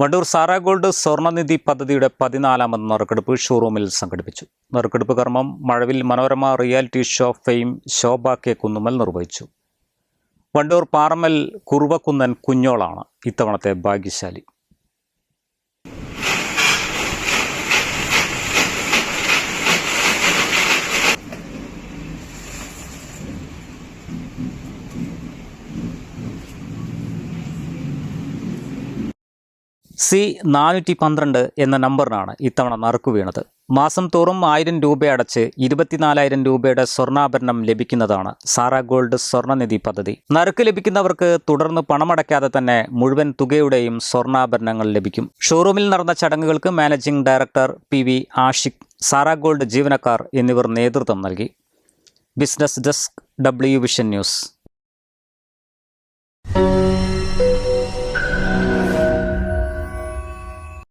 Wandoor Sarah gold സ്വർണനിധി പദ്ധതിയുടെ പതിനാലാമത് നറുക്കെടുപ്പ് ഷോറൂമിൽ സംഘടിപ്പിച്ചു. നറുക്കെടുപ്പ് കർമ്മം Mazhavil Manorama reality show fame Shobha K Kunnummal നിർവഹിച്ചു. വണ്ടൂർ പാറമൽ കുറുവക്കുന്നൻ കുഞ്ഞോളാണ് ഇത്തവണത്തെ ഭാഗ്യശാലി. സി നാനൂറ്റി പന്ത്രണ്ട് എന്ന നമ്പറിനാണ് ഇത്തവണ നറുക്കു വീണത്. മാസം തോറും ആയിരം രൂപ അടച്ച് ഇരുപത്തിനാലായിരം രൂപയുടെ സ്വർണാഭരണം ലഭിക്കുന്നതാണ് സാറാ ഗോൾഡ് സ്വർണനിധി പദ്ധതി. നറുക്ക് ലഭിക്കുന്നവർക്ക് തുടർന്ന് പണമടയ്ക്കാതെ തന്നെ മുഴുവൻ തുകയുടെയും സ്വർണാഭരണങ്ങൾ ലഭിക്കും. ഷോറൂമിൽ നടന്ന ചടങ്ങുകൾക്ക് managing director P V Ashiq Sara Gold ജീവനക്കാർ എന്നിവർ നേതൃത്വം നൽകി. Business desk W vision news.